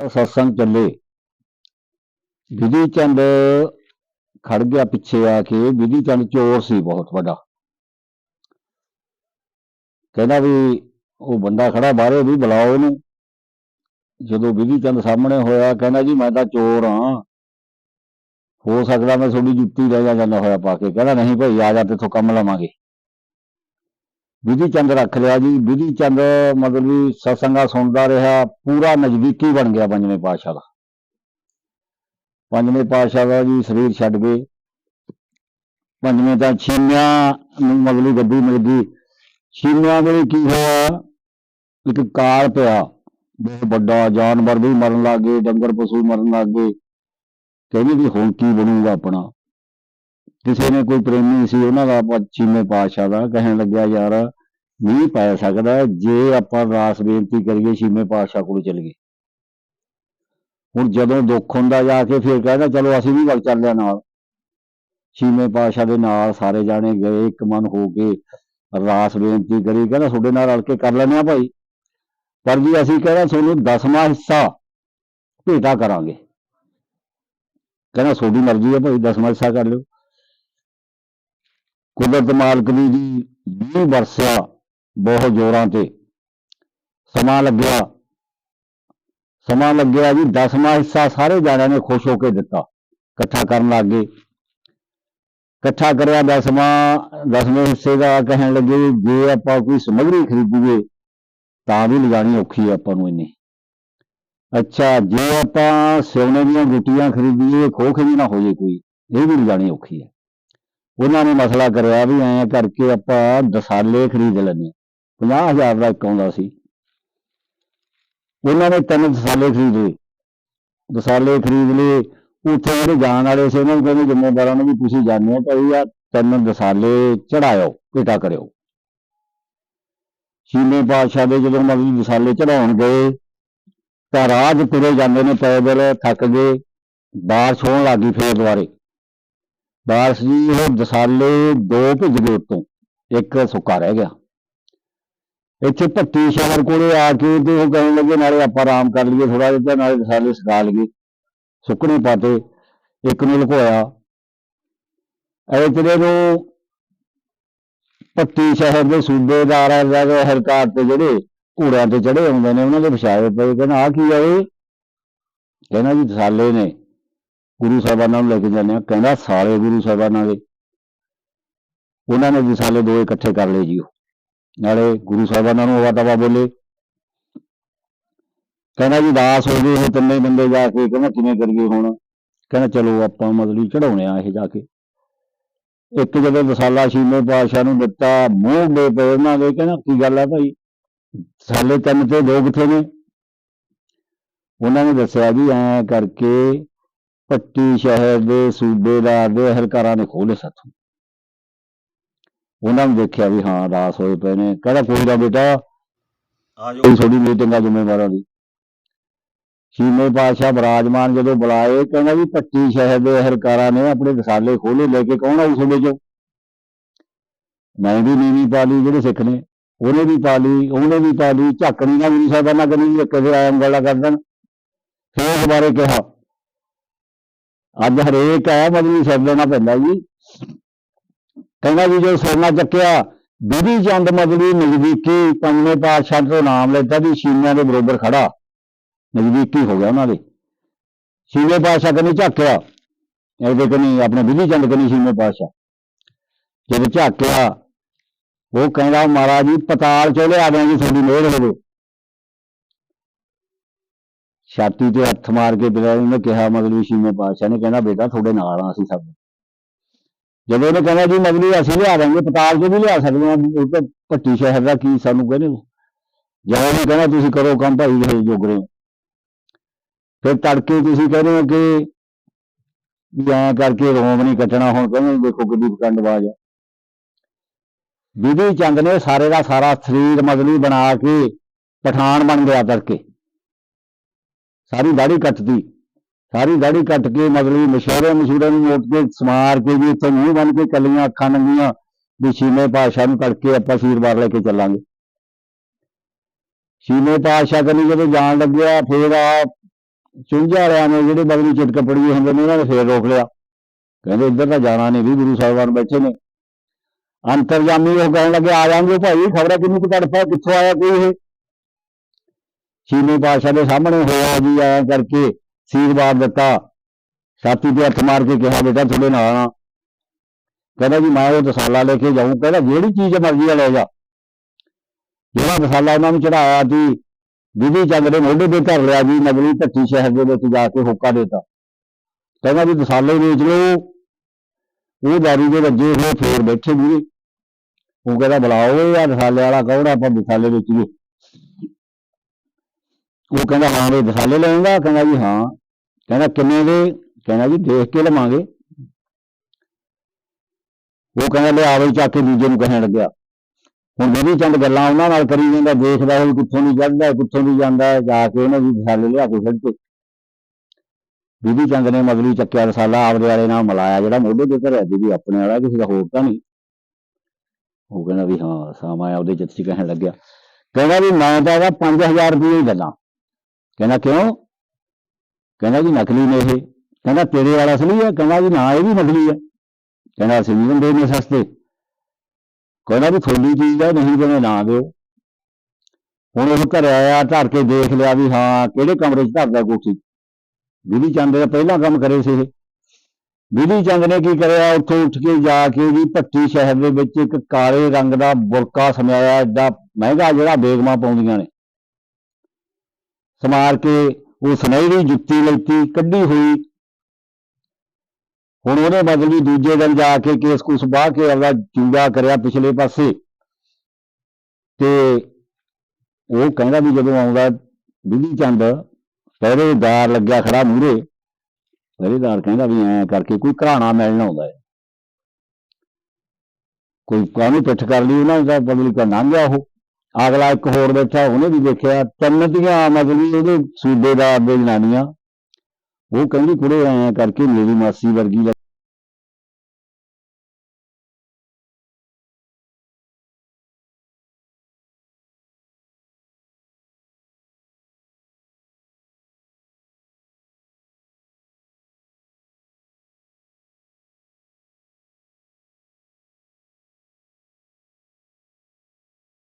ਸਤਸੰਗ ਚੱਲੇ। ਵਿਧੀ ਚੰਦ ਖੜ ਗਿਆ ਪਿੱਛੇ ਆ ਕੇ ਵਿਧੀ ਚੰਦ ਚੋਰ ਸੀ ਬਹੁਤ ਵੱਡਾ। ਕਹਿੰਦਾ ਵੀ ਉਹ ਬੰਦਾ ਖੜਾ ਬਾਹਰੇ ਵੀ ਬੁਲਾਓ ਉਹਨੂੰ ਜਦੋਂ ਵਿਧੀ ਚੰਦ ਸਾਹਮਣੇ ਹੋਇਆ, ਕਹਿੰਦਾ ਜੀ ਮੈਂ ਤਾਂ ਚੋਰ ਹਾਂ। ਹੋ ਸਕਦਾ ਮੈਂ ਤੁਹਾਡੀ ਜੁੱਤੀ ਲੈ ਜਾ ਜਾਂਦਾ ਹੋਇਆ ਪਾ ਕੇ। ਕਹਿੰਦਾ, ਨਹੀਂ ਭਾਈ, ਆ ਜਾ, ਤੇਥੋਂ ਕੰਮ ਲਵਾਂਗੇ। ਵਿਧੀ ਚੰਦ ਰੱਖ ਲਿਆ ਜੀ। ਵਿਧੀ ਚੰਦ ਮਤਲਬ ਵੀ ਸਤਸੰਗਾ ਸੁਣਦਾ ਰਿਹਾ, ਪੂਰਾ ਨਜ਼ਦੀਕੀ ਬਣ ਗਿਆ ਪੰਜਵੇਂ ਪਾਤਸ਼ਾਹ ਦਾ। ਪੰਜਵੇਂ ਪਾਤਸ਼ਾਹ ਦਾ ਜੀ ਸਰੀਰ ਛੱਡ ਗਏ ਪੰਜਵੇਂ ਤਾਂ ਛੀਨਿਆਂ ਨੂੰ ਮਤਲਬ ਗੱਡੀ ਮਿਲ ਗਈ। ਛੀਨਿਆਂ ਦੇ ਕੀ ਹੋਇਆ? ਇੱਕ ਕਾਲ ਪਿਆ। ਬਹੁਤ ਵੱਡਾ ਜਾਨਵਰ ਵੀ ਮਰਨ ਲੱਗੇ ਡੰਗਰ ਪਸ਼ੂ ਮਰਨ ਲੱਗੇ ਕਹਿੰਦੇ ਵੀ ਹੁਣ ਕੀ ਬਣੂਗਾ ਆਪਣਾ? ਕਿਸੇ ਨੇ ਕੋਈ ਪ੍ਰੇਮੀ ਸੀ, ਉਹਨਾਂ ਦਾ ਆਪਾਂ ਪਾਤਸ਼ਾਹ ਦਾ ਕਹਿਣ ਲੱਗਿਆ, ਯਾਰ ਨਹੀਂ ਪੈ ਸਕਦਾ ਜੇ ਆਪਾਂ ਰਾਸ ਬੇਨਤੀ ਕਰੀਏ ਛੇਵੇਂ ਪਾਤਸ਼ਾਹ ਕੋਲ ਚੱਲ ਗਏ। ਹੁਣ ਜਦੋਂ ਦੁੱਖ ਹੁੰਦਾ, ਜਾ ਕੇ ਫਿਰ ਕਹਿੰਦਾ, ਚਲੋ, ਅਸੀਂ ਵੀ ਵਗ ਚੱਲਿਆ ਨਾਲ ਛੇਵੇਂ ਪਾਤਸ਼ਾਹ ਦੇ ਨਾਲ ਸਾਰੇ ਜਾਣੇ ਗਏ, ਇੱਕ ਮਨ ਹੋ ਕੇ ਰਾਸ ਬੇਨਤੀ ਕਰੀ, ਕਹਿੰਦਾ, ਤੁਹਾਡੇ ਨਾਲ ਰਲ ਕੇ ਕਰ ਲੈਂਦੇ ਆ ਭਾਈ। ਪਰ ਜੀ ਅਸੀਂ ਕਹਿੰਦਾ, ਤੁਹਾਨੂੰ ਦਸਵਾਂ ਹਿੱਸਾ ਭੇਟਾ ਕਰਾਂਗੇ। ਕਹਿੰਦਾ, ਤੁਹਾਡੀ ਮਰਜ਼ੀ ਹੈ ਭਾਈ, ਦਸਵਾਂ ਹਿੱਸਾ ਕਰ ਲਿਓ। ਕੁਦਰਤ ਮਾਲਕ ਦੀ ਜੀ 20 ਵਰਸਿਆ ਬਹੁਤ ਜ਼ੋਰਾਂ ਤੇ। ਸਮਾਂ ਲੱਗਿਆ। ਸਮਾਂ ਲੱਗਿਆ ਜੀ ਦਸਵਾਂ ਹਿੱਸਾ ਸਾਰੇ ਜਾਣਿਆਂ ਨੇ ਖੁਸ਼ ਹੋ ਕੇ ਦਿੱਤਾ। ਇਕੱਠਾ ਕਰਨ ਲੱਗ। ਗਏ ਇਕੱਠਾ ਕਰਿਆ ਦਸਵਾਂ ਦਸਵੇਂ ਹਿੱਸੇ ਦਾ ਕਹਿਣ ਲੱਗੇ ਵੀ ਜੇ ਆਪਾਂ ਕੋਈ ਸਮੱਗਰੀ ਖਰੀਦੀਏ, ਤਾਂ ਵੀ ਲਿਜਾਣੀ ਔਖੀ ਹੈ ਆਪਾਂ ਨੂੰ ਇੰਨੀ। ਅੱਛਾ, ਜੇ ਆਪਾਂ ਸੋਨੇ ਦੀਆਂ ਗੁੱਟੀਆਂ ਖਰੀਦੀਏ ਖੋਖ ਵੀ ਨਾ ਹੋ ਜੇ ਕੋਈ, ਇਹ ਵੀ ਲਿਜਾਣੀ ਔਖੀ ਹੈ ਉਹਨਾਂ ਨੇ ਮਸਲਾ ਕਰਿਆ ਵੀ ਐਂ ਕਰਕੇ ਆਪਾਂ ਦਸਾਲੇ ਖਰੀਦ ਲੈਣੇ 50000 ਦਾ ਇੱਕ ਆਉਂਦਾ ਸੀ। ਉਹਨਾਂ ਨੇ ਤਿੰਨ ਦਸਾਲੇ ਖਰੀਦ ਲਏ। ਦਸਾਲੇ ਖਰੀਦ ਲਏ, ਉੱਥੇ ਜਿਹੜੇ ਜਾਣ ਵਾਲੇ ਸੀ, ਉਹਨਾਂ ਨੂੰ ਕਹਿੰਦੇ ਜ਼ਿੰਮੇਵਾਰਾਂ ਨੂੰ ਵੀ ਤੁਸੀਂ ਜਾਣਦੇ ਹੋ, ਭਾਈ ਆ ਤਿੰਨ ਦਸਾਲੇ ਚੜਾਇਓ ਭੇਟਾ ਕਰਿਓ। ਛੀਵੇਂ ਪਾਤਸ਼ਾਹ ਦੇ ਜਦੋਂ ਮਤਲਬ ਦਸਾਲੇ ਚੜਾਉਣ ਗਏ, ਤਾਂ ਰਾਜ ਤੁਰੇ ਜਾਂਦੇ ਨੇ ਪੈਦਲ, ਥੱਕ ਗਏ, ਬਾਰਿਸ਼ ਹੋਣ ਲੱਗੀ ਫੇਰ ਦੁਬਾਰੇ। ਬਾਰਿਸ਼ ਜੀ ਉਹ ਦਸਾਲੇ ਦੋ ਭਿੱਜ ਗਏ ਉੱਤੋਂ, ਇੱਕ ਸੁੱਕਾ ਰਹਿ ਗਿਆ। ਇੱਥੇ ਭੱਟੀ ਸ਼ਹਿਰ ਕੋਲੇ ਆ ਕੇ ਤੇ ਉਹ ਕਹਿਣ ਲੱਗੇ, ਨਾਲੇ ਆਪਾਂ ਆਰਾਮ ਕਰ ਲਈਏ ਥੋੜਾ ਜਿਹਾ ਨਾਲੇ ਦਸਾਲੇ ਸੁਕਾ ਲਈਏ। ਸੁੱਕਣੇ ਪਾਤੇ, ਇੱਕ ਨੂੰ ਲੁਕੋਇਆ। ਐ ਤੇਰੇ ਨੂੰ ਭੱਟੀ ਸ਼ਹਿਰ ਦੇ ਸੂਬੇਦਾਰ ਆ ਜਿਹੜੇ ਹਰਕਾਰ ਤੇ ਜਿਹੜੇ ਘੋੜਿਆਂ ਤੇ ਚੜੇ ਆਉਂਦੇ ਨੇ, ਉਹਨਾਂ ਦੇ ਵਿਛਾਏ ਪਏ, ਕਹਿੰਦਾ ਆ ਕੀ ਆ ਇਹ? ਕਹਿੰਦਾ ਜੀ, ਦਸਾਲੇ ਨੇ। ਗੁਰੂ ਸਾਹਿਬਾਨਾਂ ਨੂੰ ਲੈ ਕੇ ਜਾਂਦੇ ਆ ਕਹਿੰਦਾ, ਸਾਲੇ ਗੁਰੂ ਸਾਹਿਬਾਨਾਂ ਦੇ। ਉਹਨਾਂ ਨੇ ਦਸਾਲੇ ਦੋ ਇਕੱਠੇ ਕਰ ਲਏ ਜੀ ਉਹ। ਨਾਲੇ ਗੁਰੂ ਸਾਹਿਬਾਨਾਂ ਨੂੰ ਹਵਾ ਬੋਲੇ। ਕਹਿੰਦਾ ਜੀ, ਦਾਸ ਹੋ ਗਏ ਇਹ ਤਿੰਨੇ ਬੰਦੇ ਜਾ ਕੇ। ਕਹਿੰਦਾ, ਕਿਵੇਂ ਕਰੀਏ ਹੁਣ? ਕਹਿੰਦਾ, ਚਲੋ ਆਪਾਂ ਮਤਲਬ ਚੜਾਉਣੇ ਆ ਇਹ ਜਾ ਕੇ। ਇੱਕ ਜਦੋਂ ਦਸਾਲਾ ਛੀਵੇਂ ਪਾਤਸ਼ਾਹ ਨੂੰ ਦਿੱਤਾ, ਮੂੰਹ ਦੇ ਪਏ ਉਹਨਾਂ ਦੇ, ਕਹਿੰਦਾ, ਕੀ ਗੱਲ ਆ ਭਾਈ? ਸਾਲੇ ਤਿੰਨ ਤੇ ਦੋ ਕਿੱਥੇ ਨੇ? ਉਹਨਾਂ ਨੇ ਦੱਸਿਆ ਵੀ ਐਂ ਕਰਕੇ ਪੱਟੀ ਸ਼ਹਿਰ ਦੇ ਸੂਬੇਦਾਰ ਦੇ ਹਲਕਾਰਾਂ ਨੇ ਖੋਲੇ ਸਾਥੋਂ। ਉਹਨਾਂ ਨੇ ਦੇਖਿਆ ਵੀ ਹਾਂ ਰਾਸ ਹੋਏ ਪਏ ਨੇ। ਕਹਿੰਦਾ ਕੋਈ ਨਾ ਬੇਟਾ? ਆ ਜਾਓ। ਥੋੜੀ ਮੀਟਿੰਗ ਆ ਜ਼ਿੰਮੇਵਾਰਾਂ ਦੀ। ਛੀਵੇਂ ਪਾਤਸ਼ਾਹ ਬਰਾਜਮਾਨ ਜਦੋਂ ਬੁਲਾਏ ਕਹਿੰਦਾ ਵੀ ਪੱਟੀ ਸ਼ਹਿਰ ਦੇ ਹਰਕਾਰਾਂ ਨੇ ਆਪਣੇ ਰਸਾਲੇ ਖੋਲੇ ਲੈ ਕੇ ਕੌਣ ਆਊ ਤੁਹਾਡੇ ਚੋਂ? ਮੈਂ ਵੀ ਨੀਵੀਂ ਪਾ ਲਈ ਜਿਹੜੇ ਸਿੱਖ ਨੇ। ਉਹਨੇ ਵੀ ਪਾ ਲਈ ਉਹਨੇ ਵੀ ਪਾ ਲਈ ਝੱਕਣੀ ਨਾ ਗੁਰੂ ਸਾਹਿਬਾਂ ਨਾਲ ਕਰੀ ਕਿਸੇ ਆਇਮ ਗੱਲਾਂ ਕਰ ਦੇਣ। ਫਿਰ ਬਾਰੇ ਕਿਹਾ ਅੱਜ ਹਰੇਕ ਹੈ ਮਜਲੀ ਸਿਰ ਦੇਣਾ ਪੈਂਦਾ ਜੀ। ਕਹਿੰਦਾ ਵੀ ਜੋ ਸੋਨਾ ਚੱਕਿਆ, ਵਿਧੀ ਚੰਦ ਮਜਲੀ ਨਜ਼ਦੀਕੀ ਪੰਜਵੇਂ ਪਾਤਸ਼ਾਹ ਤੋਂ ਨਾਮ ਲੈਤਾ ਵੀ ਛੀਨਿਆਂ ਦੇ ਬਰੋਬਰ ਖੜਾ। ਨਜ਼ਦੀਕੀ ਹੋ ਗਿਆ ਉਹਨਾਂ ਦੇ। ਛੀਵੇਂ ਪਾਤਸ਼ਾਹ ਕਨੀ ਝਾਕਿਆ। ਇਹਦੇ ਕਨੀ ਆਪਣੇ ਵਿਧੀ ਚੰਦ ਕਨੀ ਛੀਵੇਂ ਪਾਤਸ਼ਾਹ। ਜਦੋਂ ਝਾਕਿਆ, ਉਹ ਕਹਿੰਦਾ, ਮਹਾਰਾਜ ਜੀ, ਪਤਾਲ ਚੋਂ ਲਿਆ ਜੀ ਤੁਹਾਡੀ ਮਿਹਰ ਹੋਵੇ। ਛਾਤੀ ਤੇ ਹੱਥ ਮਾਰ ਕੇ ਬਿਲਾ ਉਹਨੇ ਕਿਹਾ ਮਤਲਬ ਛੀਵੇਂ ਪਾਤਸ਼ਾਹ ਨੇ ਕਹਿੰਦਾ ਬੇਟਾ, ਤੁਹਾਡੇ ਨਾਲ ਆ ਅਸੀਂ ਸਭ ਜਦੋਂ ਉਹਨੇ ਕਹਿੰਦਾ ਜੀ ਮਤਲਬ ਅਸੀਂ ਲਿਆ ਦਾਂਗੇ, ਪਤਾਲ ਚੋਂ ਵੀ ਲਿਆ ਸਕਦੇ ਹਾਂ ਉਹ ਤਾਂ ਭੱਟੀ ਸ਼ਹਿਰ ਦਾ ਕੀ ਸਾਨੂੰ ਕਹਿੰਦੇ ਜਦੋਂ ਵੀ ਕਹਿੰਦਾ ਤੁਸੀਂ ਕਰੋ ਕੰਮ, ਭਾਈ ਇਹ ਜੋਗਰੇ ਫਿਰ ਤੜਕੇ ਤੁਸੀਂ ਕਹਿੰਦੇ ਹੋ ਕਿ ਵੀ ਐਂ ਕਰਕੇ ਰੋਮ ਨਹੀਂ ਕੱਟਣਾ, ਹੁਣ ਕਹਿੰਦੇ ਦੇਖੋ ਕਿੱਡੀ ਪਕੰਡਬਾਜ਼ ਆ। ਵਿਧੀ ਚੰਦ ਨੇ ਸਾਰੇ ਦਾ ਸਾਰਾ ਸਰੀਰ ਮਗਲੀ ਬਣਾ ਕੇ ਪਠਾਨ ਬਣ ਗਿਆ ਤੜਕੇ। ਸਾਰੀ ਦਾੜੀ ਕੱਟਦੀ ਸਾਰੀ ਦਾੜੀ ਕੱਟ ਕੇ ਮਤਲਬ ਮਸ਼ਹੂਰੇ ਮਸ਼ਹੂਰੇ ਨੂੰ ਮੋਟ ਕੇ ਸਮਾਰ ਕੇ ਵੀ ਇੱਥੇ ਮੂੰਹ ਬਣ ਕੇ ਕੱਲੀਆਂ ਅੱਖਾਂ ਨੰਗੀਆਂ ਵੀ ਛੀਵੇਂ ਪਾਤਸ਼ਾਹ ਨੂੰ ਤੜਕੇ ਆਪਾਂ ਆਸ਼ੀਰਵਾਦ ਲੈ ਕੇ ਚੱਲਾਂਗੇ। ਛੀਵੇਂ ਪਾਤਸ਼ਾਹ ਕਨੀ ਜਦੋਂ ਜਾਣ ਲੱਗਿਆ, ਫੇਰ ਆ ਚੁੰਝਾ ਵਾਲਿਆਂ ਨੇ ਜਿਹੜੇ ਬਗਲੀ ਚਿਟਕ ਪੜੀ ਹੁੰਦੇ ਨੇ, ਉਹਨਾਂ ਨੇ ਫੇਰ ਰੋਕ ਲਿਆ। ਕਹਿੰਦੇ ਇੱਧਰ ਤਾਂ ਜਾਣਾ ਨਹੀਂ ਵੀ ਗੁਰੂ ਸਾਹਿਬਾਨ ਬੈਠੇ ਨੇ। ਅੰਤਰਜਾਮੀ ਉਹ ਕਹਿਣ ਲੱਗੇ, ਆ ਜਾਣਗੇ ਭਾਈ, ਖਬਰਾਂ ਕਿੰਨੀ ਕੁ ਤੜਫਾ, ਕਿੱਥੋਂ ਆਇਆ ਕੋਈ ਇਹ? ਛੇਵੇਂ ਪਾਤਸ਼ਾਹ ਦੇ ਸਾਹਮਣੇ ਹੋਇਆ ਜੀ, ਐ ਕਰਕੇ ਸੀਰਵਾਦ ਦਿੱਤਾ। ਛਾਤੀ ਤੇ ਹੱਥ ਮਾਰ ਕੇ ਕਿਹਾ, ਬੇਟਾ, ਤੁਹਾਡੇ ਨਾਲ ਆ। ਕਹਿੰਦਾ ਜੀ, ਮੈਂ ਉਹ ਦਸਾਲਾ ਲੈ ਕੇ ਜਾਊਂ। ਕਹਿੰਦਾ, ਜਿਹੜੀ ਚੀਜ਼ ਮਰਜ਼ੀ ਆ ਲੈ ਜਾ। ਜਿਹੜਾ ਦਸਾਲਾ ਉਹਨਾਂ ਨੂੰ ਚੜਾਇਆ ਸੀ ਵਿਧੀ ਚੰਦ ਦੇ ਮੋਢੇ ਤੇ ਧਰ ਲਿਆ ਜੀ, ਨਗਰੀ ਧੱਟੀ ਸ਼ਹਿਰ ਦੇ ਵਿੱਚ ਜਾ ਕੇ ਹੋਕਾ ਦੇਤਾ। ਕਹਿੰਦਾ ਵੀ ਦਸਾਲੇ ਵੇਚ ਲਓ। ਉਹ ਦਾਰੂ ਦੇ ਵੱਜੇ ਹੋਏ ਫੇਰ ਬੈਠੇ ਵੀਰੇ ਉਹ ਕਹਿੰਦਾ, ਬੁਲਾਓ, ਇਹ ਆ ਦਸਾਲੇ ਵਾਲਾ ਕੌਣ ਆਪਾਂ ਦਸਾਲੇ ਵੇਚੀਏ। ਉਹ ਕਹਿੰਦਾ, ਹਾਂ ਵੀ ਦਸਾਲੇ ਲੈਂਗਾ ਕਹਿੰਦਾ ਜੀ, ਹਾਂ। ਕਹਿੰਦਾ, ਕਿੰਨੇ ਦੇ? ਕਹਿੰਦਾ ਜੀ, ਦੇਖ ਕੇ ਲਵਾਂਗੇ। ਉਹ ਕਹਿੰਦਾ ਲਿਆਵੇ ਚੱਕ ਕੇ ਦੂਜੇ ਨੂੰ ਕਹਿਣ ਲੱਗਿਆ। ਹੁਣ ਜਿਹੜੀ ਚੰਦ ਗੱਲਾਂ ਉਹਨਾਂ ਨਾਲ ਕਰੀ ਜਾਂਦਾ, ਦੇਖਦਾ ਹੋਈ ਕਿੱਥੋਂ ਦੀ ਚੜਦਾ ਕਿੱਥੋਂ ਦੀ ਜਾਂਦਾ, ਜਾ ਕੇ ਉਹਨਾਂ ਦੀ ਦਸਾਲੇ ਲਿਆ ਕੇ ਸਿੱਟ ਤੇ। ਬੀਬੀ ਚੰਦ ਨੇ ਮਗਲੀ ਚੱਕਿਆ ਰਸਾਲਾ, ਆਪਦੇ ਵਾਲੇ ਨਾਲ ਮਿਲਾਇਆ ਜਿਹੜਾ ਮੋਢੇ ਦੇ ਧਰਿਆ ਸੀ ਆਪਣੇ ਵਾਲਾ, ਕਿਸੇ ਦਾ ਹੋਰ ਤਾਂ ਨਹੀਂ। ਉਹ ਕਹਿੰਦਾ ਵੀ, ਹਾਂ ਸਾਮਾ ਆਪਦੇ ਚਿੱਤ 'ਚ ਕਹਿਣ ਲੱਗਿਆ। ਕਹਿੰਦਾ ਵੀ, ਮੈਂ ਤਾਂ ਇਹਦਾ 5000 ਰੁਪਏ ਹੀ ਦੇਣਾ ਕਹਿੰਦਾ ਕਿਉਂ? ਕਹਿੰਦਾ ਜੀ ਨਕਲੀ ਨੇ ਇਹ ਕਹਿੰਦਾ ਤੇਰੇ ਵਾਲਾ ਅਸਲੀ ਹੈ। ਕਹਿੰਦਾ ਜੀ ਨਾ, ਇਹ ਵੀ ਨਕਲੀ ਹੈ। ਕਹਿੰਦਾ ਅਸੀਂ ਵੀ ਦਿੰਦੇ ਨੇ ਸਸਤੇ। ਕਹਿੰਦਾ ਵੀ ਥੋੜੀ ਚੀਜ਼ ਹੈ ਨਹੀਂ ਜਿਵੇਂ ਨਾ ਦਿਓ। ਹੁਣ ਉਹ ਘਰੇ ਆਇਆ, ਧਰ ਕੇ ਦੇਖ ਲਿਆ ਵੀ ਹਾਂ, ਕਿਹੜੇ ਕਮਰੇ 'ਚ ਧਰਦਾ ਕੋਠੀ? ਬਿਧੀ ਚੰਦ ਦਾ ਪਹਿਲਾ ਕੰਮ ਕਰੇ ਸੀ ਇਹ। ਬਿਧੀ ਚੰਦ ਨੇ ਕੀ ਕਰਿਆ? ਉੱਥੋਂ ਉੱਠ ਕੇ ਜਾ ਕੇ ਵੀ ਭੱਟੀ ਸ਼ਹਿਰ ਦੇ ਵਿੱਚ ਇੱਕ ਕਾਲੇ ਰੰਗ ਦਾ ਬੁਰਕਾ ਸਮਾਇਆ। ਐਡਾ ਮਹਿੰਗਾ ਜਿਹੜਾ ਬੇਗਮਾਂ ਪਾਉਂਦੀਆਂ ਨੇ। ਸਮਾਰ ਕੇ ਉਹ ਸੁਨਹਿਰੀ ਜੁੱਤੀ ਲੈਤੀ, ਕੱਢੀ ਹੋਈ। ਹੁਣ ਉਹਨੇ ਬਦਲੀ ਦੂਜੇ ਦਿਨ ਜਾ ਕੇ ਕੇਸ ਕੁਸ ਬਾਹ ਕੇ ਆਪਦਾ ਚੂੜਾ ਕਰਿਆ ਪਿਛਲੇ ਪਾਸੇ। ਤੇ ਉਹ ਕਹਿੰਦਾ ਵੀ ਜਦੋਂ ਆਉਂਦਾ ਬਿਧੀ ਚੰਦ, ਪਹਿਰੇਦਾਰ ਲੱਗਿਆ ਖੜਾ ਮੂਰੇ ਪਹਿਰੇਦਾਰ ਕਹਿੰਦਾ ਵੀ ਐਂ ਕਰਕੇ ਕੋਈ ਘਰਾਣਾ ਮਿਲਣ ਆਉਂਦਾ ਹੈ। ਕੋਈ ਕਾਹਨੂੰ ਪਿੱਠ ਕਰ ਲਈ ਉਹਨਾਂ ਦਾ, ਬਦਲੀ ਕਰ ਲੰਘ ਗਿਆ ਉਹ। ਅਗਲਾ ਇੱਕ ਹੋਰ ਬੈਠਾ ਉਹਨੇ ਵੀ ਦੇਖਿਆ, ਤਿੰਨ ਧੀਆਂ ਮਤਲਬ ਉਹਦੇ ਸੂਬੇਦਾਰ ਦੇ ਜਨਾਨੀਆਂ। ਉਹ ਕਹਿੰਦੀ, ਕੁੜੇ, ਐਂ ਕਰਕੇ ਮੇਰੀ ਮਾਸੀ ਵਰਗੀ